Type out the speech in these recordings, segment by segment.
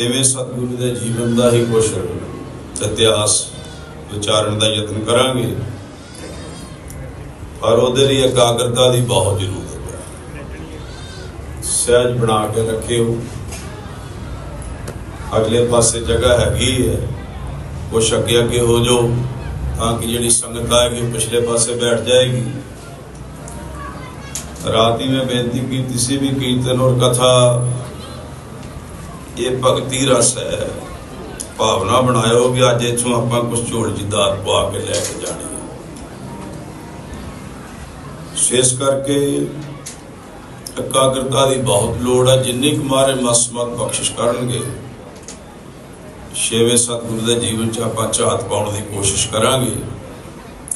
ਜਿਵੇਂ ਸਤਿਗੁਰੂ ਦੇ ਜੀਵਨ ਦਾ ਹੀ ਕੁਛ ਇਤਿਹਾਸ ਵਿਚਾਰਨ ਦਾ ਯਤਨ ਕਰਾਂਗੇ। ਪਰ ਉਹਦੇ ਲਈ ਇਕਾਗਰਤਾ ਦੀ ਬਹੁਤ ਜ਼ਰੂਰਤ ਹੈ। ਸਹਿਜ ਬਣਾ ਕੇ ਰੱਖਿਓ। ਅਗਲੇ ਪਾਸੇ ਜਗ੍ਹਾ ਹੈਗੀ ਹੈ। ਕੁਛ ਅੱਗੇ ਅੱਗੇ ਹੋ ਜਾਓ ਤਾਂ ਕਿ ਜਿਹੜੀ ਸੰਗਤ ਆਏਗੀ ਪਿਛਲੇ ਪਾਸੇ ਬੈਠ ਜਾਏਗੀ। ਰਾਤ ਹੀ ਮੈਂ ਬੇਨਤੀ ਕੀਤੀ ਸੀ ਵੀ ਕੀਰਤਨ ਔਰ ਕਥਾ ਇਹ ਭਗਤੀ ਰਸ ਹੈ। ਭਾਵਨਾ ਬਣਾਇਓ ਵੀ ਅੱਜ ਇੱਥੋਂ ਆਪਾਂ ਕੁਝ ਝੋਲ ਜੀ ਦਾਤ ਪਵਾ ਕੇ ਲੈ ਕੇ ਜਾਣੀ ਹੈ। ਕਰਕੇ ਇਕਾਗਰਤਾ ਦੀ ਬਹੁਤ ਲੋੜ ਹੈ। ਜਿੰਨੀ ਕੁ ਮਾਰੇ ਮਸਮਤ ਬਖਸ਼ਿਸ਼ ਕਰਨਗੇ, ਛੇਵੇਂ ਸਤਿਗੁਰੂ ਦੇ ਜੀਵਨ 'ਚ ਆਪਾਂ ਝਾਤ ਪਾਉਣ ਦੀ ਕੋਸ਼ਿਸ਼ ਕਰਾਂਗੇ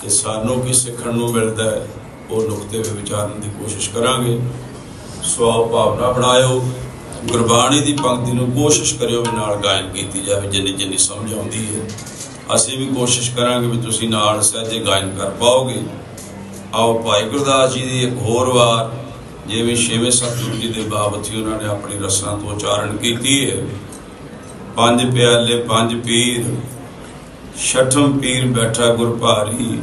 ਕਿ ਸਾਨੂੰ ਕੀ ਸਿੱਖਣ ਨੂੰ ਮਿਲਦਾ ਹੈ, ਉਹ ਨੁਕਤੇ ਵੀ ਵਿਚਾਰਨ ਦੀ ਕੋਸ਼ਿਸ਼ ਕਰਾਂਗੇ। ਸਵਾਉ ਭਾਵਨਾ ਬਣਾਇਓ। ਗੁਰਬਾਣੀ ਦੀ ਪੰਕਤੀ ਨੂੰ ਕੋਸ਼ਿਸ਼ ਕਰਿਓ ਵੀ ਨਾਲ ਗਾਇਨ ਕੀਤੀ ਜਾਵੇ, ਜਿੰਨੀ ਜਿੰਨੀ ਸਮਝ ਆਉਂਦੀ ਹੈ। ਅਸੀਂ ਵੀ ਕੋਸ਼ਿਸ਼ ਕਰਾਂਗੇ ਵੀ ਤੁਸੀਂ ਨਾਲ ਸਹਿਜੇ ਗਾਇਨ ਕਰ ਪਾਓਗੇ। ਆਓ ਭਾਈ ਗੁਰਦਾਸ ਜੀ ਦੀ ਇੱਕ ਹੋਰ ਵਾਰ, ਜਿਵੇਂ ਛੇਵੇਂ ਸਤਿਗੁਰੂ ਜੀ ਦੇ ਬਾਬਤ ਹੀ ਉਹਨਾਂ ਨੇ ਆਪਣੀ ਰਸਨਾ ਤੋਂ ਉਚਾਰਨ ਕੀਤੀ ਹੈ। ਪੰਜ ਪਿਆਲੇ, ਪੰਜ ਪੀਰ, ਛਠਮ ਪੀਰ ਬੈਠਾ ਗੁਰ ਭਾਰੀ,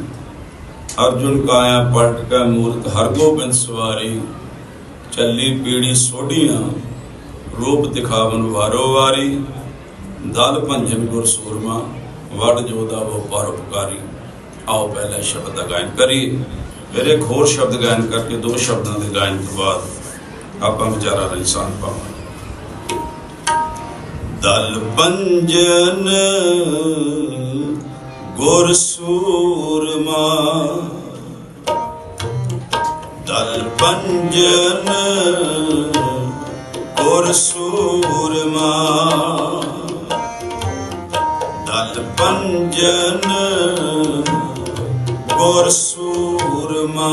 ਅਰਜੁਨ ਕਾਇਆ ਪਲਟ ਕਾ ਮੂਰਤ ਹਰਗੋਬਿੰਦ ਸਵਾਰੀ, ਚੱਲੀ ਪੀੜੀ ਸੋਢੀਆਂ। ਰੂਪ ਦਿਖਾਵਨ ਵਾਰੋ ਵਾਰੀ, ਦਲ ਭੰਜਨ ਗੁਰ ਸੂਰਮਾ, ਵਡ ਜੋਦਾ ਵੋ ਪਰਉਪਕਾਰੀ ਆਓ ਪਹਿਲਾ ਸ਼ਬਦ ਦਾ ਗਾਇਨ ਕਰੀਏ। ਫਿਰ ਇੱਕ ਹੋਰ ਸ਼ਬਦ ਗਾਇਨ ਕਰਕੇ ਦੋ ਸ਼ਬਦਾਂ ਦੇ ਗਾਇਨ ਤੋਂ ਬਾਅਦ ਆਪਾਂ ਵਿਚਾਰਾਂ ਇਨਸਾਨ ਪਾਵਾਂਗੇ। ਦਲ ਪੰਜਨ ਗੁਰ ਸੂਰਮਾ, ਦਲ ਪੰਜਨ ਗੁਰ ਸੂਰਮਾ। ਦਲ ਪੰਜਨ ਗੁਰ ਸੂਰਮਾ।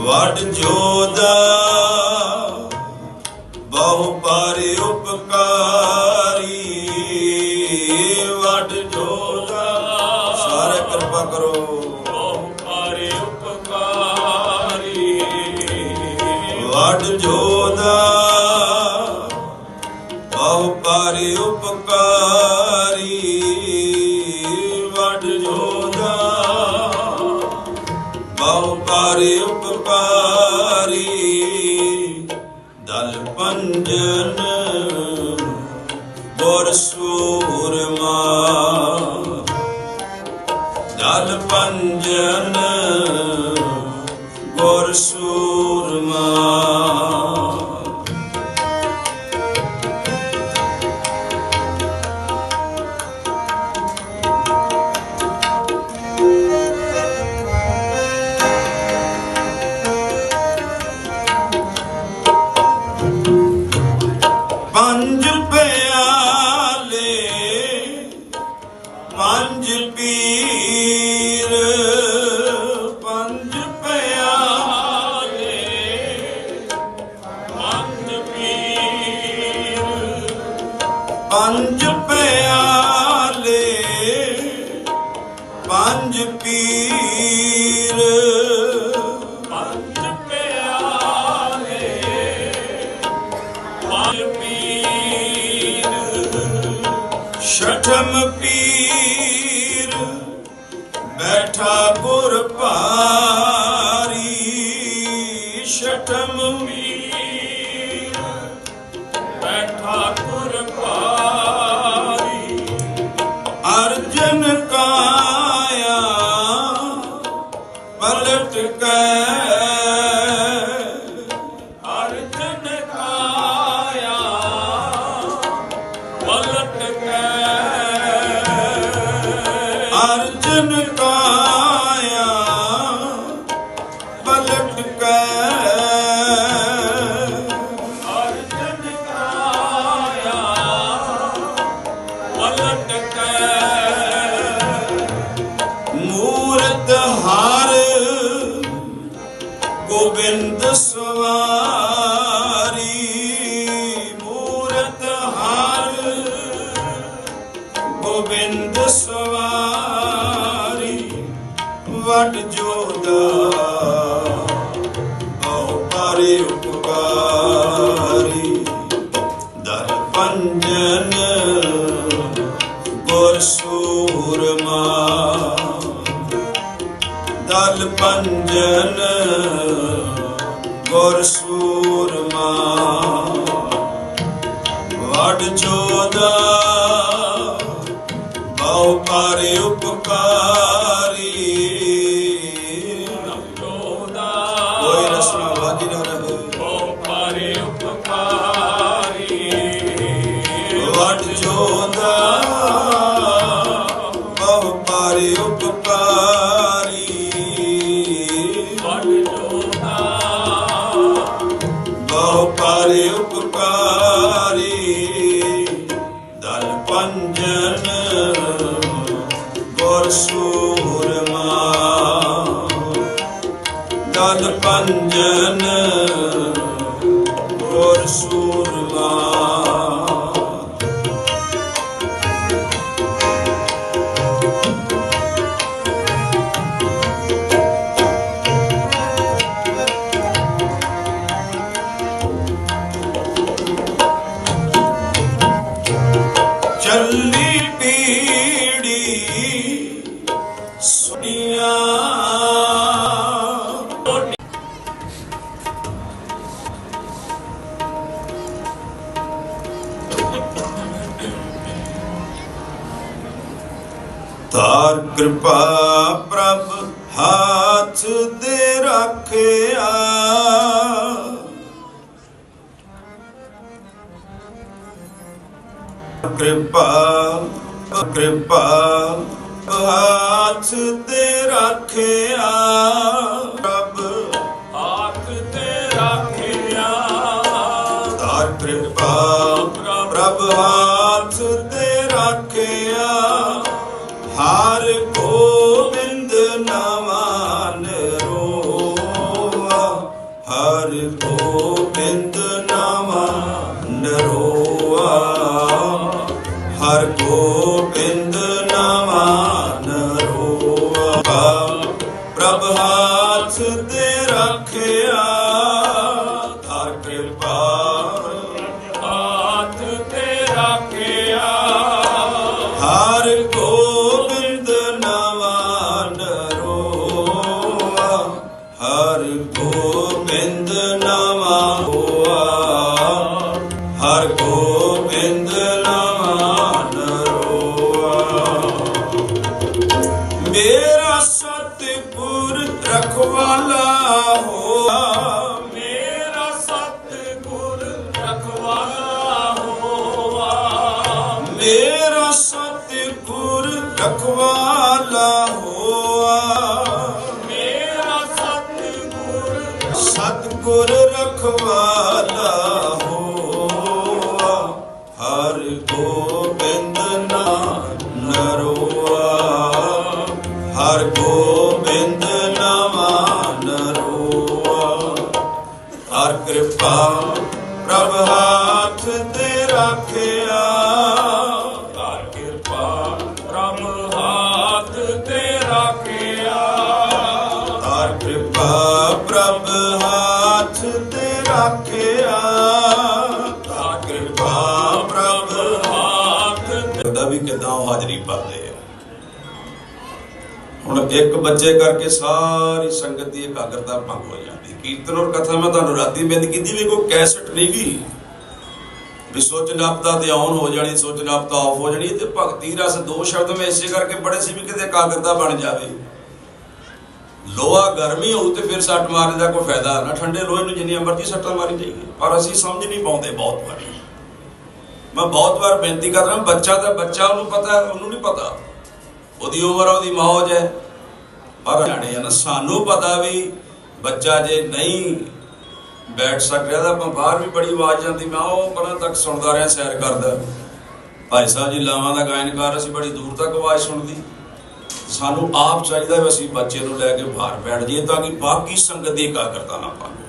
ਵਡ ਜੋਦਾ ਬਹੁ ਉਪਕਾਰੀ ਵਡ ਜੋਦਾ ਬਹੁ ਪਾਰੇ ਉਪਕਾਰੀ ਦਲ ਪੰਜਨ ਗੁਰ ਸੂਰਮਾ ਦਲ ਪੰਜਨ ਗੁਰ ਸੂਰਮਾ ਛਠਮ ਪੀਰ ਬੈਠਾ ਗੁਰ ਭਾਰੀ ਛਠਮ ਪੀਰ ਪੰਜਨ ਗੁਰ ਸੂਰਮਾ। ਦਲ ਪੰਜਨ ਕਿਰਪਾ ਪ੍ਰਭ ਹਾਥ ਦੇ ਰੱਖਿਆ। ਕਿਰਪਾ ਕਿਰਪਾ ਹੱਥ ਤੇ ਰੱਖਿਆ। ਰੱਬ ਤਾਰ ਕਿਰਪਾ ਪ੍ਰਭ ਹਾਥ ਤੇ ਰੱਖਿਆ। ਹਰ ਗੋਬਿੰਦ come on. ਹਾਥ ਵੀ ਕਿਦਾਂ ਉਹ ਹਾਜ਼ਰੀ ਭਰਦੇ ਆ। ਹੁਣ ਇੱਕ ਬੱਚੇ ਕਰਕੇ ਸਾਰੀ ਸੰਗਤ ਦੀ ਇਕਾਗਰਤਾ ਭੰਗ ਹੋ ਜਾਂਦੀ। ਕੀਰਤਨ ਔਰ ਕਥਾ ਮੈਂ ਤੁਹਾਨੂੰ ਰਾਤੀ ਬੇਨਤੀ ਕੀਤੀ ਵੀ ਕੋਈ ਕੈਸਟ ਨਹੀਂ ਗਈ ਵੀ ਸੋਚਣ ਆਪਦਾ ਤੇ ਆਨ ਹੋ ਜਾਣੀ ਸੋਚਣ ਆਪਦਾ ਆਫ ਹੋ ਜਾਣੀ, ਤੇ ਭਗਤੀ ਰਸ ਦੋ ਸ਼ਬਦ ਮੈਂ ਇਸੇ ਕਰਕੇ ਪੜੇ ਸੀ ਵੀ ਕਿਤੇ ਇਕਾਗਰਤਾ ਬਣ ਜਾਵੇ। ਲੋਹਾ ਗਰਮੀ ਹੋਊ ਤੇ ਫਿਰ ਸੱਟ ਮਾਰਨ ਦਾ ਕੋਈ ਫਾਇਦਾ ਨਾ। ਠੰਡੇ ਲੋਹੇ ਨੂੰ ਜਿੰਨੀ ਮਰਜ਼ੀ ਸੱਟਾਂ ਮਾਰੀ ਜਾਈਏ, ਪਰ ਅਸੀਂ ਸਮਝ ਨਹੀਂ ਪਾਉਂਦੇ ਬਹੁਤ ਵਾਰੀ। ਮੈਂ ਬਹੁਤ ਵਾਰ ਬੇਨਤੀ ਕਰ ਰਿਹਾ, ਬੱਚਾ ਤਾਂ ਬੱਚਾ ਉਹਨੂੰ ਪਤਾ ਉਹਨੂੰ ਨਹੀਂ ਪਤਾ। ਉਹਦੀ ਉਮਰ, ਉਹਦੀ ਮੌਜ ਹੈ। ਪਰ ਜਾਣੇ ਨਾ, ਸਾਨੂੰ ਪਤਾ ਵੀ ਬੱਚਾ ਜੇ ਨਹੀਂ ਬੈਠ ਸਕ ਰਿਹਾ ਤਾਂ ਬਾਹਰ ਵੀ ਬੜੀ ਆਵਾਜ਼ ਜਾਂਦੀ, ਮੈਂ ਉਹ ਪਰਾਂ ਤੱਕ ਸੁਣਦਾ ਰਿਹਾ, ਸੈਰ ਕਰਦਾ। ਭਾਈ ਸਾਹਿਬ ਜੀ, ਲਾਵਾਂ ਦਾ ਗਾਇਨਕਾਰ ਅਸੀਂ ਬੜੀ ਦੂਰ ਤੱਕ ਆਵਾਜ਼ ਸੁਣਦੀ। ਸਾਨੂੰ ਆਪ ਚਾਹੀਦਾ ਵੀ ਅਸੀਂ ਬੱਚੇ ਨੂੰ ਲੈ ਕੇ ਬਾਹਰ ਬੈਠ ਜਾਈਏ ਤਾਂ ਕਿ ਬਾਕੀ ਸੰਗਤ ਦੀ ਇਕਾਗਰਤਾ ਨਾ ਪਾਵੇ।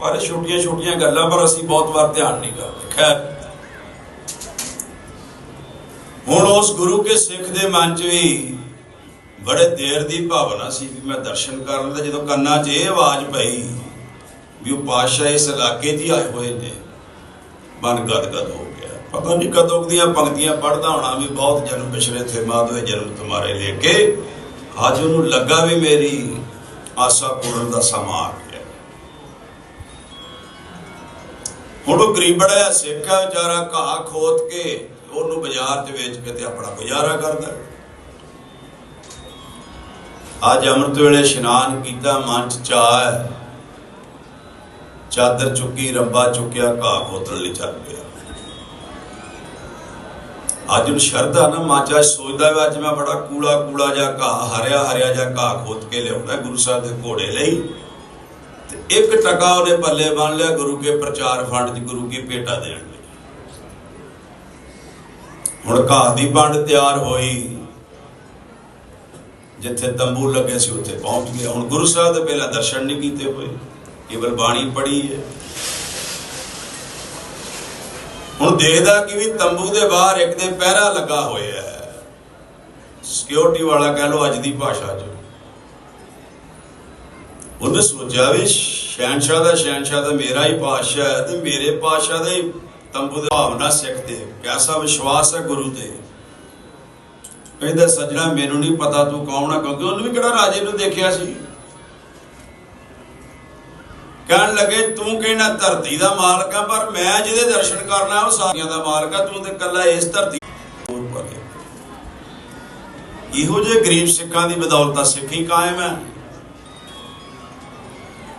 ਪਰ ਛੋਟੀਆਂ ਛੋਟੀਆਂ ਗੱਲਾਂ ਪਰ ਅਸੀਂ ਬਹੁਤ ਵਾਰ ਧਿਆਨ ਨਹੀਂ ਕਰਦੇ। ਖੈਰ ਹੁਣ ਉਸ ਗੁਰੂ ਕੇ ਸਿੱਖ ਦੇ ਮਨ 'ਚ ਵੀ ਬੜੇ ਦੇਰ ਦੀ ਭਾਵਨਾ ਸੀ ਵੀ ਮੈਂ ਦਰਸ਼ਨ ਕਰਨ ਦਾ ਜਦੋਂ ਕੰਨਾਂ 'ਚ ਇਹ ਆਵਾਜ਼ ਪਈ ਵੀ ਉਹ ਪਾਤਸ਼ਾਹ ਇਸ ਇਲਾਕੇ 'ਚ ਆਏ ਹੋਏ ਨੇ। ਮਨ ਗਦਗਦ ਹੋ ਗਿਆ। ਪਤਾ ਨਹੀਂ ਕਦੋਂ ਦੀਆਂ ਪੰਕਤੀਆਂ ਪੜਦਾ ਹੋਣਾ ਵੀ ਬਹੁਤ ਜਨਮ ਪਿਛਲੇ ਥੇ ਮਾਧਵੇ ਜਨਮ ਤੁਮਾਰੇ ਲੈ ਕੇ ਅੱਜ ਉਹਨੂੰ ਲੱਗਾ ਵੀ ਮੇਰੀ ਆਸਾ ਪੂਰਨ ਦਾ ਸਮਾਂ ਆ ਗਿਆ। ਹੁਣ ਉਹ ਗਰੀਬੜਾ ਸਿੱਖ ਹੈ ਵਿਚਾਰਾ ਘਾਹ ਖੋਤ ਕੇ ਉਹਨੂੰ ਬਾਜ਼ਾਰ 'ਚ ਵੇਚ ਕੇ ਤੇ ਆਪਣਾ ਗੁਜ਼ਾਰਾ ਕਰਦਾ। ਅੱਜ ਅੰਮ੍ਰਿਤ ਵੇਲੇ ਇਸ਼ਨਾਨ ਕੀਤਾ, ਮਨ 'ਚ ਚਾਹ ਹੈ। ਚਾਦਰ ਚੁੱਕੀ, ਰੱਬਾ ਚੁੱਕਿਆ, ਘਾਹ ਖੋਤਣ ਲਈ ਚੱਲ ਪਿਆ। ਅੱਜ ਨੂੰ ਸ਼ਰਧਾ ਨਾ ਮਾਚਾ ਸੋਚਦਾ ਵੀ ਅੱਜ ਮੈਂ ਬੜਾ ਕੂੜਾ ਕੂੜਾ ਜਿਹਾ ਘਾਹ ਹਰਿਆ ਹਰਿਆ ਜਿਹਾ ਘਾਹ ਖੋਤ ਕੇ ਲਿਆਉਣਾ ਗੁਰੂ ਸਾਹਿਬ ਦੇ ਘੋੜੇ ਲਈ। ਤੇ ਇੱਕ ਟਕਾ ਉਹਨੇ ਪੱਲੇ ਬੰਨ ਲਿਆ, ਗੁਰੂ ਕੇ ਪ੍ਰਚਾਰ ਫੰਡ 'ਚ, ਗੁਰੂ ਕੀ ਭੇਟਾ ਦੇਣ ਲਈ। ਹੁਣ ਘਾਹ ਦੀ ਬੰਡ ਤਿਆਰ ਹੋਈ। ਜਿੱਥੇ ਤੰਬੂ ਲੱਗੇ ਸੀ, ਉੱਥੇ ਪਹੁੰਚ ਗਏ। ਹੁਣ ਗੁਰੂ ਸਾਹਿਬ ਦੇ ਪਹਿਲਾਂ ਦਰਸ਼ਨ ਨਹੀਂ ਕੀਤੇ ਹੋਏ। ਕੇਵਲ ਬਾਣੀ ਪੜ੍ਹੀ ਹੈ। ਹੁਣ ਦੇਖਦਾ ਕਿ ਵੀ ਤੰਬੂ ਦੇ ਬਾਹਰ ਇੱਕ ਦੇ ਪਹਿਰਾ ਲੱਗਾ ਹੋਇਆ ਹੈ। ਸਿਕਿਉਰਿਟੀ ਵਾਲਾ ਕਹਿ ਲੋ ਅੱਜ ਦੀ ਭਾਸ਼ਾ 'ਚ। ਉਹਨੇ ਸੋਚਿਆ ਵੀ ਸ਼ਹਿਨशाह ਦਾ ਸ਼ਹਿਨशाह ਦਾ ਮੇਰਾ ਹੀ ਪਾਸ਼ਾ ਹੈ ਤੇ ਮੇਰੇ ਪਾਸ਼ਾ ਦਾ ਹੀ ਤੰਬੂ ਦੇ ਭਾਵਨਾ ਸਿੱਖ ਤੇ ਕਿਆਸਾ ਵਿਸ਼ਵਾਸ ਹੈ ਗੁਰੂ ਤੇ। ਕਹਿੰਦਾ, ਸੱਜਣਾ, ਮੈਨੂੰ ਨਹੀਂ ਪਤਾ ਤੂੰ ਕੌਣ ਆ, ਕਿਉਂਕਿ ਉਹਨੇ ਵੀ ਕਿਹੜਾ ਰਾਜੇ ਨੂੰ ਦੇਖਿਆ ਸੀ? ਕਹਿਣ ਲੱਗੇ, ਤੂੰ ਕਹਿਣਾ, ਧਰਤੀ ਦਾ ਮਾਲਕ ਆ, ਪਰ ਮੈਂ ਜਿਹਦੇ ਦਰਸ਼ਨ ਕਰਨਾ, ਉਹ ਸਾਰਿਆਂ ਦਾ ਮਾਲਕ ਆ, ਤੂੰ ਤੇ ਕੱਲਾ ਇਸ ਧਰਤੀ ਹੋਰ ਪਰੇ ਇਹੋ ਜਿਹੇ ਗਰੀਬ ਸਿੱਖਾਂ ਦੀ ਬਦੌਲਤ ਸਿੱਖੀ ਕਾਇਮ ਹੈ।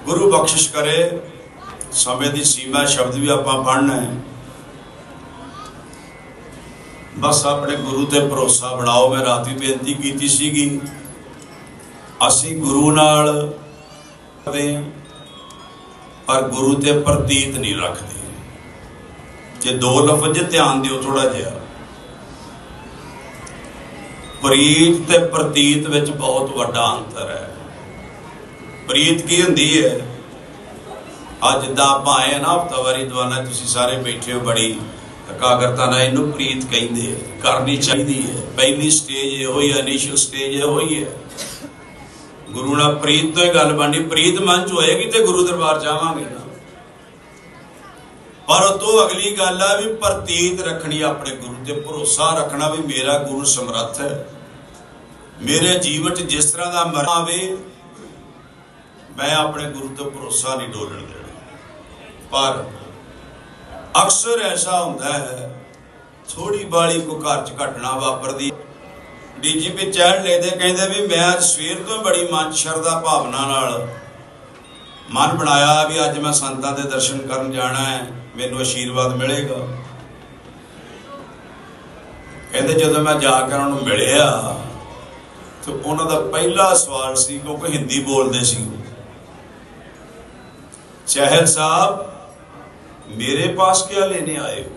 ਗੁਰੂ ਬਖਸ਼ਿਸ਼ ਕਰੇ, ਸਮੇਂ ਦੀ ਸੀਮਾ ਸ਼ਬਦ ਵੀ ਆਪਾਂ ਪੜ੍ਹਨਾ ਹੈ। ਬਸ ਆਪਣੇ ਗੁਰੂ ਤੇ ਭਰੋਸਾ ਬਣਾਓ। ਮੈਂ ਰਾਤ ਵੀ ਬੇਨਤੀ ਕੀਤੀ ਸੀਗੀ, ਅਸੀਂ ਗੁਰੂ ਨਾਲ ਕਰਦੇ ਪਰ ਗੁਰੂ ਤੇ ਪ੍ਰਤੀਤ ਨਹੀਂ ਰੱਖਦੇ। ਜੇ ਦੋ ਲਫ਼ਜ਼ ਧਿਆਨ ਦਿਓ ਥੋੜਾ ਜਿਹਾ। ਪ੍ਰੀਤ ਤੇ ਪ੍ਰਤੀਤ ਵਿੱਚ ਬਹੁਤ ਵੱਡਾ ਅੰਤਰ ਹੈ। ਪ੍ਰੀਤ ਕੀ ਹੁੰਦੀ ਹੈ? ਅੱਜ ਦਾ ਆਪਾਂ ਆਏ ਨਾ ਹਫਤਾਵਾਰੀ ਦਵਾਨਾ, ਤੁਸੀਂ ਸਾਰੇ ਬੈਠੇ ਹੋ ਬੜੀ। ਇਕਾਗਰਤਾ ਨਾਲ ਇਹਨੂੰ ਪ੍ਰੀਤ ਕਹਿੰਦੇ ਕਰਨੀ ਚਾਹੀਦੀ ਹੈ। ਪਹਿਲੀ ਸਟੇਜ ਇਹੋ ਹੀ ਹੈ ਇਨੀਸ਼ੀਅਲ ਸਟੇਜ ਇਹੋ ਹੀ ਹੈ। ਗੁਰੂ ਨਾਲ ਪ੍ਰੀਤ ਤੋਂ ਹੀ ਗੱਲ ਬਣਨੀ, ਪ੍ਰੀਤ ਮਨ ਚ ਹੋਏਗੀ ਤੇ ਗੁਰੂ ਦਰਬਾਰ ਜਾਵਾਂਗੇ ਨਾ। ਪਰ ਉਹ ਤੋਂ ਅਗਲੀ ਗੱਲ ਆ ਵੀ ਪ੍ਰਤੀਤ ਰੱਖਣੀ ਆਪਣੇ ਗੁਰੂ ਤੇ, ਭਰੋਸਾ ਰੱਖਣਾ ਵੀ ਮੇਰਾ ਗੁਰੂ ਸਮਰੱਥ ਹੈ। ਮੇਰੇ ਜੀਵਨ 'ਚ ਜਿਸ ਤਰ੍ਹਾਂ ਦਾ ਮਰ ਆਵੇ, ਮੈਂ ਆਪਣੇ ਗੁਰੂ ਤੋਂ ਭਰੋਸਾ ਨਹੀਂ ਡੋਲਣ ਦੇਣਾ। ਪਰ ਅਕਸਰ ਐਸਾ ਹੁੰਦਾ ਹੈ ਥੋੜੀ ਬਾਲੀ ਕੋ ਘਰ 'ਚ ਘਟਨਾ ਵਾਪਰਦੀ। ਡੀਜੀਪੀ ਚਹਿਲ ਲੈਦੇ ਕਹਿੰਦੇ ਵੀ ਮੈਂ ਅੱਜ ਸਵੇਰ ਤੋਂ ਬੜੀ ਮਨ ਸ਼ਰਧਾ ਭਾਵਨਾ ਨਾਲ ਮਨ ਬਣਾਇਆ ਵੀ ਅੱਜ ਮੈਂ ਸੰਤਾਂ ਦੇ ਦਰਸ਼ਨ ਕਰਨ ਜਾਣਾ ਹੈ, ਮੈਨੂੰ ਆਸ਼ੀਰਵਾਦ ਮਿਲੇਗਾ। ਕਹਿੰਦੇ ਜਦੋਂ ਮੈਂ ਜਾ ਕੇ ਉਹਨਾਂ ਨੂੰ ਮਿਲਿਆ, ਤੇ ਉਹਨਾਂ ਦਾ ਪਹਿਲਾ ਸਵਾਲ ਸੀ ਕਿਉਂਕਿ ਹਿੰਦੀ ਬੋਲਦੇ ਸੀ ਚਹਿਲ ਸਾਹਿਬ मेरे पास क्या लेने आए हो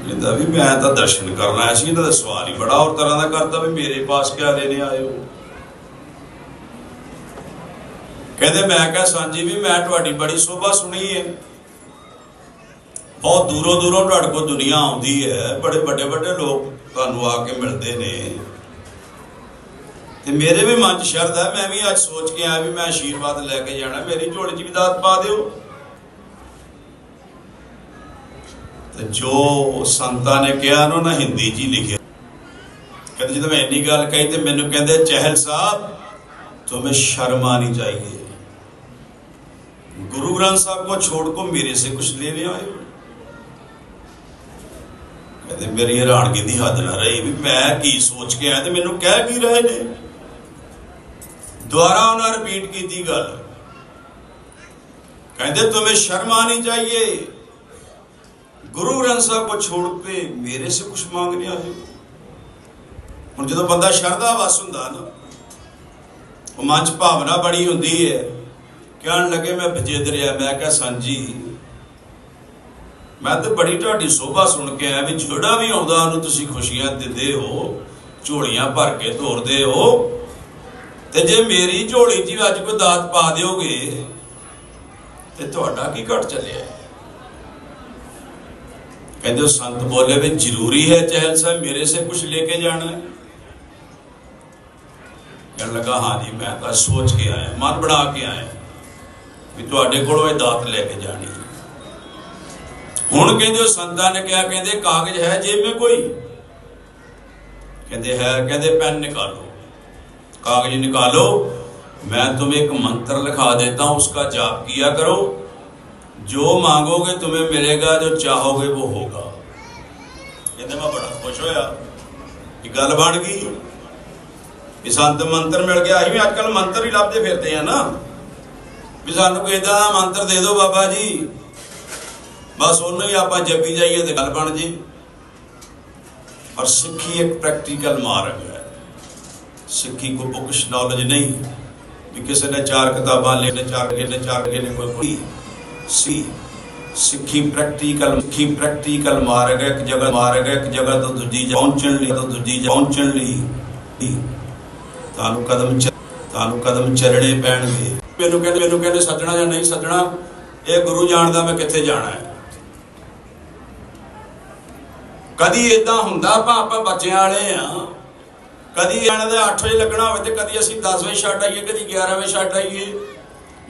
ਕਹਿੰਦਾ ਵੀ ਮੈਂ ਤਾਂ ਦਰਸ਼ਨ ਕਰਨ ਆਇਆ ਸੀ ਇਹਦਾ ਤਾਂ ਸਵਾਲ ਹੀ ਬੜਾ ਹੋਰ ਤਰ੍ਹਾਂ ਦਾ ਕਰਦਾ ਵੀ ਮੇਰੇ ਪਾਸ ਕਿਆ ਲੈਣੇ ਆਏ ਹੋ ਕਹਿੰਦੇ ਮੈਂ ਕਿਹਾ ਸਾਂਝੀ ਵੀ ਮੈਂ ਤੁਹਾਡੀ ਬੜੀ ਸੋਭਾ ਸੁਣੀ ਹੈ ਬਹੁਤ ਦੂਰੋਂ ਦੂਰੋਂ ਤੁਹਾਡੇ ਕੋਲ ਦੁਨੀਆ ਆਉਂਦੀ ਹੈ ਬੜੇ ਵੱਡੇ ਵੱਡੇ ਲੋਕ ਤੁਹਾਨੂੰ ਆ ਕੇ ਮਿਲਦੇ ਨੇ ਤੇ ਮੇਰੇ ਵੀ ਮਨ 'ਚ ਸ਼ਰਧਾ ਹੈ ਮੈਂ ਵੀ ਅੱਜ ਸੋਚ ਕੇ ਆਇਆ ਵੀ ਮੈਂ ਆਸ਼ੀਰਵਾਦ ਲੈ ਕੇ ਜਾਣਾ ਮੇਰੀ ਝੋਲੀ 'ਚ ਵੀ ਦਾਤ ਪਾ ਦਿਓ ਤੇ ਜੋ ਸੰਤਾਂ ਨੇ ਕਿਹਾ ਨਾ ਉਹਨਾਂ ਹਿੰਦੀ 'ਚ ਹੀ ਲਿਖਿਆ ਕਹਿੰਦੇ ਜਦੋਂ ਮੈਂ ਇੰਨੀ ਗੱਲ ਕਹੀ ਤੇ ਮੈਨੂੰ ਕਹਿੰਦੇ ਚਹਿਲ ਸਾਹਿਬ तुम्हें शर्म आनी चाहिए गुरु ग्रंथ साहब को छोड़ को मेरे से कुछ लेने आए हो ਕਹਿੰਦੇ ਮੇਰੀ ਹੈਰਾਨਗੀ ਦੀ ਹੱਦ ਨਾ ਰਹੀ ਵੀ ਮੈਂ ਕੀ ਸੋਚ ਕੇ ਆਇਆ ਤੇ ਮੈਨੂੰ ਕਹਿ ਕੀ ਰਹੇ ਦੁਆਰਾ ਉਹਨਾਂ ਰਿਪੀਟ ਕੀਤੀ ਗੱਲ। ਕਹਿੰਦੇ ਤੁਮੇ ਸ਼ਰਮ ਆਣੀ ਚਾਹੀਏ ਗੁਰੂ ਗ੍ਰੰਥ ਸਾਹਿਬ ਕੋ ਛੋੜ ਕੇ ਮੇਰੇ ਸੇ ਕੁਝ ਮੰਗ ਰਿਹਾ ਹੈ ਹੁਣ ਜਦੋਂ ਬੰਦਾ ਸ਼ਰਧਾ ਵਸ ਹੁੰਦਾ ਨਾ ਉਹ ਮਨ ਚ ਭਾਵਨਾ ਬੜੀ ਹੁੰਦੀ ਹੈ ਕਹਿਣ ਲੱਗੇ ਮੈਂ ਬਜੇਦਰਿਆ ਮੈਂ ਕਿਹਾ ਸਾਂਝੀ ਮੈਂ ਤਾਂ ਬੜੀ ਤੁਹਾਡੀ ਸੋਭਾ ਸੁਣ ਕੇ ਆਇਆ ਵੀ ਜਿਹੜਾ ਵੀ ਆਉਂਦਾ ਉਹਨੂੰ ਤੁਸੀਂ ਖੁਸ਼ੀਆਂ ਦਿੰਦੇ ਹੋ ਝੋਲੀਆਂ ਭਰ ਕੇ ਧੋਰਦੇ ਹੋ ਤੇ ਜੇ ਮੇਰੀ ਝੋਲੀ 'ਚ ਅੱਜ ਕੋਈ ਦਾਤ ਪਾ ਦਿਓਗੇ, ਤੇ ਤੁਹਾਡਾ ਕੀ ਘਟ ਚੱਲਿਆ? ਕਹਿੰਦੇ ਸੰਤ ਬੋਲੇ ਵੀ ਜ਼ਰੂਰੀ ਹੈ ਚਹਿਲ ਸਾਹਿਬ, ਮੇਰੇ ਸੇ ਕੁਛ ਲੈ ਕੇ ਜਾਣਾ ਕਹਿਣ ਲੱਗਾ, ਹਾਂ ਜੀ, ਮੈਂ ਤਾਂ ਸੋਚ ਕੇ ਆਇਆ, ਮਨ ਬਣਾ ਕੇ ਆਇਆ ਵੀ ਤੁਹਾਡੇ ਕੋਲੋਂ ਇਹ ਦਾਤ ਲੈ ਕੇ ਜਾਣੀ ਹੁਣ ਕਹਿੰਦੇ ਸੰਤਾਂ ਨੇ ਕਿਹਾ, ਕਹਿੰਦੇ ਕਾਗਜ਼ ਹੈ ਜੇਬ ਮੇ ਕੋਈ? ਕਹਿੰਦੇ ਹੈ, ਕਹਿੰਦੇ ਪੈਨ ਨਿਕਾਲੋ। कागज निकालो मैं तुम्हें एक मंत्र लिखा देता हूं उसका जाप किया करो जो मांगोगे तुम्हें मिलेगा जो चाहोगे वो होगा कहते मैं बड़ा खुश होया कि गल बन गई ਵੀ ਸੰਤ ਮੰਤਰ ਮਿਲ ਗਿਆ ਅਸੀਂ ਵੀ ਅੱਜ ਕੱਲ ਮੰਤਰ ਹੀ ਲੱਭਦੇ ਫਿਰਦੇ ਆ ਨਾ ਵੀ ਸਾਨੂੰ ਕੋਈ ਏਦਾਂ ਦਾ ਮੰਤਰ ਦੇ ਦਿਓ ਬਾਬਾ ਜੀ ਬਸ ਉਹਨੂੰ ਹੀ ਆਪਾਂ ਜਪੀ ਜਾਈਏ ਤੇ ਗੱਲ ਬਣ ਜੀ ਪਰ ਸਿੱਖੀ ਇੱਕ ਪ੍ਰੈਕਟੀਕਲ ਮਾਰਗ ਹੈ ਸਿੱਖੀ ਕੋ ਬੁਕਸ਼ ਨੌਲੇਜ ਨਹੀਂ। ਵੀ ਕਿਸੇ ਨੇ ਚਾਰ ਕਿਤਾਬਾਂ ਲੈ, ਨੇ ਚਾਰ ਕੇ ਨੇ ਚਾਰ ਕੇ ਨੇ ਕੋਈ ਕੋਈ ਸੀ। ਸਿੱਖੀ ਪ੍ਰੈਕਟੀਕਲ ਸਿੱਖੀ ਪ੍ਰੈਕਟੀਕਲ ਮਾਰਗ ਇੱਕ ਜਗ੍ਹਾ ਮਾਰਗ ਇੱਕ ਜਗ੍ਹਾ ਤੋਂ ਦੂਜੀ ਜਗ੍ਹਾ ਪਹੁੰਚਣ ਲਈ, ਤੋਂ ਦੂਜੀ ਜਗ੍ਹਾ ਪਹੁੰਚਣ ਲਈ। ਤੁਹਾਨੂੰ ਕਦਮ ਤੁਹਾਨੂੰ ਕਦਮ ਚੱਲਣੇ ਪੈਣਗੇ। ਮੈਨੂੰ ਕਹਿੰਦੇ ਮੈਨੂੰ ਕਹਿੰਦੇ ਸੱਜਣਾ ਜਾਂ ਨਹੀਂ ਸੱਜਣਾ, ਇਹ ਗੁਰੂ ਜਾਣਦਾ ਮੈਂ ਕਿੱਥੇ ਜਾਣਾ ਹੈ। ਕਦੀ ਇਦਾਂ ਹੁੰਦਾ, ਆਪਾਂ ਆਪਾਂ ਬੱਚਿਆਂ ਵਾਲੇ ਆ ਕਦੀ ਇਹਨਾਂ ਦੇ 8 ਵਜੇ ਲੱਗਣਾ ਹੋਵੇ ਤੇ ਕਦੀ ਅਸੀਂ 10 ਵਜੇ ਛੱਡ ਆਈਏ, ਕਦੀ 11 ਵਜੇ ਛੱਡ ਆਈਏ।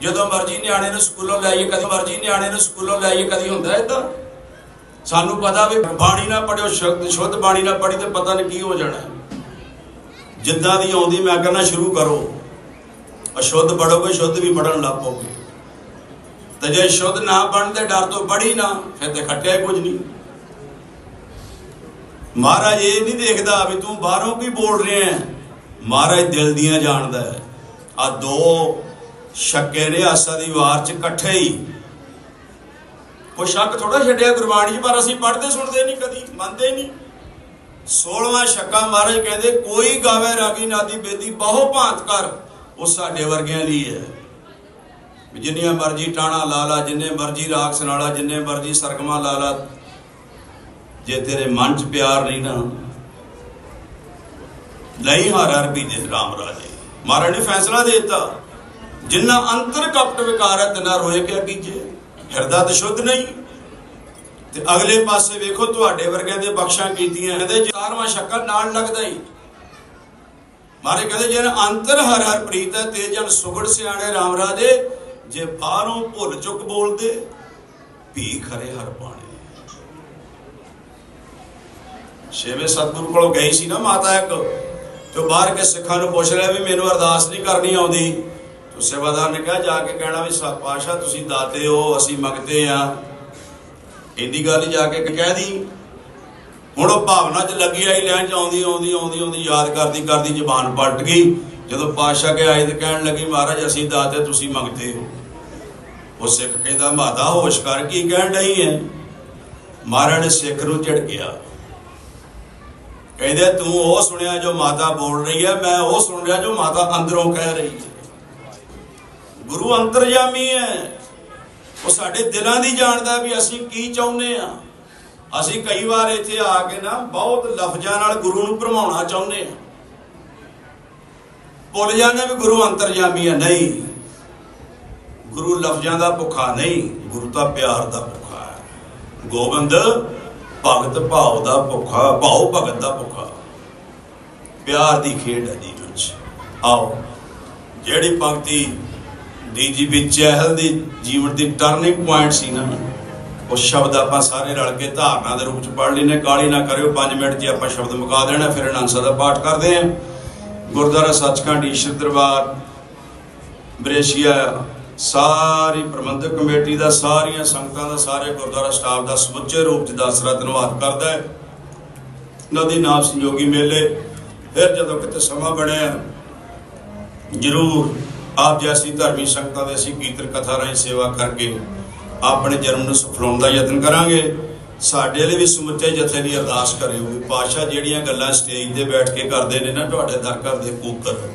ਜਦੋਂ ਮਰਜ਼ੀ ਨਿਆਣੇ ਨੂੰ ਸਕੂਲੋਂ ਲਾਈਏ ਆਈਏ, ਕਦੀ ਮਰਜ਼ੀ ਨਿਆਣੇ ਨੂੰ ਸਕੂਲੋਂ ਲੈ ਕਦੀ ਹੁੰਦਾ ਇਦਾਂ ਸਾਨੂੰ ਪਤਾ ਵੀ ਬਾਣੀ ਨਾ ਪੜਿਓ, ਸ਼ੁੱਧ ਬਾਣੀ ਨਾ ਪੜੀ ਤੇ ਪਤਾ ਨਹੀਂ ਕੀ ਹੋ ਜਾਣਾ। ਜਿੱਦਾਂ ਦੀ ਆਉਂਦੀ, ਮੈਂ ਕਹਿੰਦਾ ਸ਼ੁਰੂ ਕਰੋ। ਅਸ਼ੁੱਧ ਪੜੋਗੇ ਸ਼ੁੱਧ ਵੀ ਪੜਨ ਲੱਗ ਪਓਗੇ ਤੇ ਜੇ ਸ਼ੁੱਧ ਨਾ ਪੜਨ ਦੇ ਡਰ ਤੋਂ ਪੜੀ ਨਾ, ਫਿਰ ਤੇ ਖੱਟਿਆ ਹੀ ਕੁਝ ਨਹੀਂ। ਮਹਾਰਾਜ ਇਹ ਨਹੀਂ ਦੇਖਦਾ ਵੀ ਤੂੰ ਬਾਹਰੋਂ ਕੀ ਬੋਲ ਰਿਹਾ ਹੈ। ਮਹਾਰਾਜ ਦਿਲ ਦੀਆਂ ਜਾਣਦਾ ਹੈ। ਆ ਦੋ ਸ਼ੱਕੇ ਨੇ ਦੀ ਵਾਰ ਚ ਇਕੱਠੇ ਹੀ। ਕੋਈ ਸ਼ੱਕ ਥੋੜਾ ਛੱਡਿਆ ਗੁਰਬਾਣੀ 'ਚ, ਪਰ ਅਸੀਂ ਪੜ੍ਹਦੇ ਸੁਣਦੇ ਨਹੀਂ ਕਦੀ, ਮੰਨਦੇ ਨਹੀਂ। 16ਵਾਂ ਸ਼ੱਕਾ ਮਹਾਰਾਜ ਕਹਿੰਦੇ, ਕੋਈ ਗਾਵੇ ਰਾਗੀ ਨਾਦੀ ਬੇਦੀ, ਬਹੁ ਭਾਂਤ ਕਰ ਉਹ ਸਾਡੇ ਵਰਗਿਆਂ ਲਈ ਹੈ। ਜਿੰਨੀਆਂ ਮਰਜ਼ੀ ਟਾਣਾ ਲਾ ਲਾ, ਜਿੰਨੇ ਮਰਜ਼ੀ ਰਾਗ ਸੁਨਾਲਾ ਜਿੰਨੇ ਮਰਜ਼ੀ ਸਰਗਮਾ ਲਾ ਲਾ ਜੇ ਤੇਰੇ ਮਨ 'ਚ ਪਿਆਰ ਨਹੀਂ ਨਾ, ਨਹੀਂ ਹਰ ਹਰ ਵੀ ਦੇ ਰਾਮ ਰਾਜੇ। ਮਹਾਰਾਜ ਨੇ ਫੈਸਲਾ ਦੇ ਦਿੱਤਾ, ਜਿੰਨਾ ਅੰਤਰ ਕਪਟ ਵਿਕਾਰ ਹੈ, ਤਿਨਾ ਰੋਏ ਕਿਆ ਕੀਜੇ ਹਿਰਦਾ ਤੇ ਸ਼ੁੱਧ ਨਹੀਂ। ਤੇ ਅਗਲੇ ਪਾਸੇ ਵੇਖੋ, ਤੁਹਾਡੇ ਵਰਗਿਆਂ ਦੇ ਬਖਸ਼ਾਂ ਕੀਤੀਆਂ, ਕਹਿੰਦੇ ਚਾਰਵਾਂ ਸ਼ੱਕਰ ਨਾਲ ਲੱਗਦਾ ਹੀ ਮਾਰੇ ਕਹਿੰਦੇ ਜੇ ਅੰਤਰ ਹਰ ਹਰ ਪ੍ਰੀਤ ਹੈ, ਤੇ ਜਨ ਸੁਗੜ ਸਿਆਣੇ ਰਾਮ ਰਾਜੇ, ਜੇ ਬਾਹਰੋਂ ਭੁੱਲ ਚੁੱਕ ਬੋਲਦੇ ਭੀ ਖਰੇ ਹਰ ਪਾਣੇ ਛੇਵੇਂ ਸਤਿਗੁਰੂ ਕੋਲੋਂ ਗਈ ਸੀ ਨਾ ਮਾਤਾ ਇੱਕ, ਤੇ ਉਹ ਬਾਹਰ ਕੇ ਸਿੱਖਾਂ ਨੂੰ ਪੁੱਛ ਰਿਹਾ ਵੀ ਮੈਨੂੰ ਅਰਦਾਸ ਨਹੀਂ ਕਰਨੀ ਆਉਂਦੀ। ਤੇ ਸੇਵਾਦਾਰ ਨੇ ਕਿਹਾ, ਜਾ ਕੇ ਕਹਿਣਾ ਵੀ ਸਾ ਪਾਸ਼ਾ ਤੁਸੀਂ ਦਾਤੇ ਹੋ, ਅਸੀਂ ਮੰਗਦੇ ਆ ਇੰਦੀ ਗੱਲ ਜਾ ਕੇ ਕਹਿ ਦੀ। ਹੁਣ ਉਹ ਭਾਵਨਾ 'ਚ ਲੱਗੀ ਆਈ, ਲੈਣ 'ਚ ਆਉਂਦੀ ਆਉਂਦੀ ਆਉਂਦੀ ਆਉਂਦੀ, ਯਾਦ ਕਰਦੀ ਕਰਦੀ ਜ਼ਬਾਨ ਪਲਟ ਗਈ। ਜਦੋਂ ਪਾਤਸ਼ਾਹ ਕੇ ਆਏ ਤੇ ਕਹਿਣ ਲੱਗੀ, ਮਹਾਰਾਜ, ਅਸੀਂ ਦਾਤੇ, ਤੁਸੀਂ ਮੰਗਦੇ ਹੋ। ਉਹ ਸਿੱਖ ਕਹਿੰਦਾ, ਮਾਤਾ, ਹੋਸ਼ ਕਰ, ਕੀ ਕਹਿਣ ਡਈ ਹੈ ਮਹਾਰਾਜ ਨੇ ਸਿੱਖ ਨੂੰ ਝਿੜਕਿਆ। ਕਹਿੰਦੇ, ਤੂੰ ਉਹ ਸੁਣਿਆ ਜੋ ਮਾਤਾ ਬੋਲ ਰਹੀ ਹੈ, ਮੈਂ ਉਹ ਸੁਣ ਰਿਹਾ ਜੋ ਮਾਤਾ ਅੰਦਰੋਂ ਕਹਿ ਰਹੀ ਹੈ। ਗੁਰੂ ਅੰਤਰਜਾਮੀ ਹੈ। ਉਹ ਸਾਡੇ ਦਿਲਾਂ ਦੀ ਜਾਣਦਾ ਵੀ ਅਸੀਂ ਕੀ ਚਾਹੁੰਦੇ ਆ ਅਸੀਂ ਕਈ ਵਾਰ ਇੱਥੇ ਆ ਕੇ ਨਾ ਬਹੁਤ ਲਫ਼ਜ਼ਾਂ ਨਾਲ ਗੁਰੂ ਨੂੰ ਭਰਮਾਉਣਾ ਚਾਹੁੰਦੇ ਆ ਭੁੱਲ ਜਾਂਦੇ ਵੀ ਗੁਰੂ ਅੰਤਰਜਾਮੀ ਹੈ। ਨਹੀਂ। ਗੁਰੂ ਲਫ਼ਜ਼ਾਂ ਦਾ ਭੁੱਖਾ ਨਹੀਂ, ਗੁਰੂ ਤਾਂ ਪਿਆਰ ਦਾ ਭੁੱਖਾ ਹੈ। ਗੋਬਿੰਦ ਭਗਤ ਭਾਉ ਦਾ ਭੁੱਖਾ, ਭਾਉ ਭਗਤ ਦਾ ਭੁੱਖਾ। ਪਿਆਰ ਦੀ ਖੇਡ ਹੈ ਜੀਵਨ 'ਚ ਆਓ, ਜਿਹੜੀ ਪੰਕਤੀ ਡੀਜੀਪੀ ਚਹਿਲ ਦੀ ਜੀਵਨ ਦੀ ਟਰਨਿੰਗ ਪੁਆਇੰਟ ਸੀ ਨਾ, ਉਹ ਸ਼ਬਦ ਆਪਾਂ ਸਾਰੇ ਰਲ ਕੇ ਧਾਰਨਾ ਦੇ ਰੂਪ 'ਚ ਪੜ੍ਹ ਲੈਨੇ ਕਾਲੀ ਨਾ ਕਰਿਓ 5 ਮਿੰਟ 'ਚ ਆਪਾਂ ਸ਼ਬਦ ਮੁਕਾ ਦੇਣਾ, ਫਿਰ ਅਨੰਦ ਦਾ ਪਾਠ ਕਰਦੇ ਆਂ ਗੁਰਦੁਆਰਾ ਸੱਚਖੰਡ, ਈਸ਼ਰ ਦਰਬਾਰ, ਬ੍ਰੇਸ਼ੀਆ ਸਾਰੀ ਪ੍ਰਬੰਧਕ ਕਮੇਟੀ ਦਾ, ਸਾਰੀਆਂ ਸੰਗਤਾਂ ਦਾ, ਸਾਰੇ ਗੁਰਦੁਆਰਾ ਸਟਾਫ ਦਾ ਸਮੁੱਚੇ ਰੂਪ 'ਚ ਦਸਰਾ ਧੰਨਵਾਦ ਕਰਦਾ ਹੈ। ਨਦੀ ਨਾਮ ਸੰਯੋਗੀ ਮੇਲੇ, ਫਿਰ ਜਦੋਂ ਕਿਤੇ ਸਮਾਂ ਬਣਿਆ, ਜਰੂਰ ਆਪ ਜੈਸੀ ਧਰਮੀ ਸੰਗਤਾਂ ਦੇ ਅਸੀਂ ਕੀਰਤਨ ਕਥਾ ਰਾਹੀਂ ਸੇਵਾ ਕਰਕੇ ਆਪਣੇ ਜਨਮ ਨੂੰ ਸਫਲਾਉਣ ਦਾ ਯਤਨ ਕਰਾਂਗੇ। ਸਾਡੇ ਲਈ ਵੀ ਸਮੁੱਚੇ ਜਥੇ ਦੀ ਅਰਦਾਸ ਕਰਿਓ ਵੀ ਪਾਸ਼ਾ ਜਿਹੜੀਆਂ ਗੱਲਾਂ ਸਟੇਜ ਤੇ ਬੈਠ ਕੇ ਕਰਦੇ ਨੇ ਨਾ, ਤੁਹਾਡੇ ਦਰ ਘਰ ਦੇ ਕਰੋ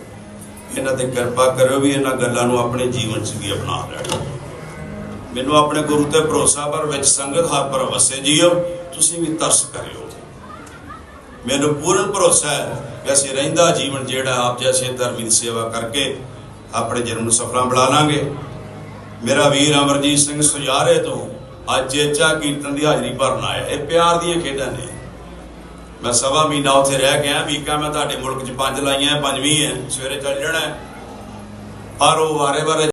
ਇਹਨਾਂ ਤੇ ਕਿਰਪਾ ਕਰਿਓ ਵੀ ਇਹਨਾਂ ਗੱਲਾਂ ਨੂੰ ਆਪਣੇ ਜੀਵਨ 'ਚ ਵੀ ਅਪਣਾ ਲੈਣ। ਮੈਨੂੰ ਆਪਣੇ ਗੁਰੂ ਤੇ ਭਰੋਸਾ, ਪਰ ਵਿੱਚ ਸੰਗਤ ਹਰ ਪਰ ਵਸੇ ਜੀਓ, ਤੁਸੀਂ ਵੀ ਤਰਸ ਕਰਿਓ। ਮੈਨੂੰ ਪੂਰਨ ਭਰੋਸਾ ਹੈ ਕਿ ਅਸੀਂ ਰਹਿੰਦਾ ਜੀਵਨ ਜਿਹੜਾ ਆਪ ਜੈਸੇ ਧਰਮੀ ਦੀ ਸੇਵਾ ਕਰਕੇ ਆਪਣੇ ਜਨਮ ਨੂੰ ਸਫਲਾ ਬਣਾ ਲਾਂਗੇ। ਮੇਰਾ ਵੀਰ ਅਮਰਜੀਤ ਸਿੰਘ ਸੁਜਾਰੇ ਤੋਂ ਅੱਜ ਚੇਚਾ ਕੀਰਤਨ ਦੀ ਹਾਜ਼ਰੀ ਭਰਨ ਆਇਆ। ਇਹ ਪਿਆਰ ਦੀਆਂ ਖੇਡਾਂ ਨੇ। ਮੈਂ ਸਵਾ ਮਹੀਨਾ ਉੱਥੇ ਰਹਿ ਗਿਆ ਵੀ ਕਾ ਮੈਂ ਤੁਹਾਡੇ ਮੁਲਕ 'ਚ ਪੰਜ ਲਾਈਆਂ, ਪੰਜਵੀਂ ਹੈ, ਸਵੇਰੇ ਚੱਲ ਜਾਣਾ ਪਰ ਉਹ ਵਾਰੇ ਵਾਰੇ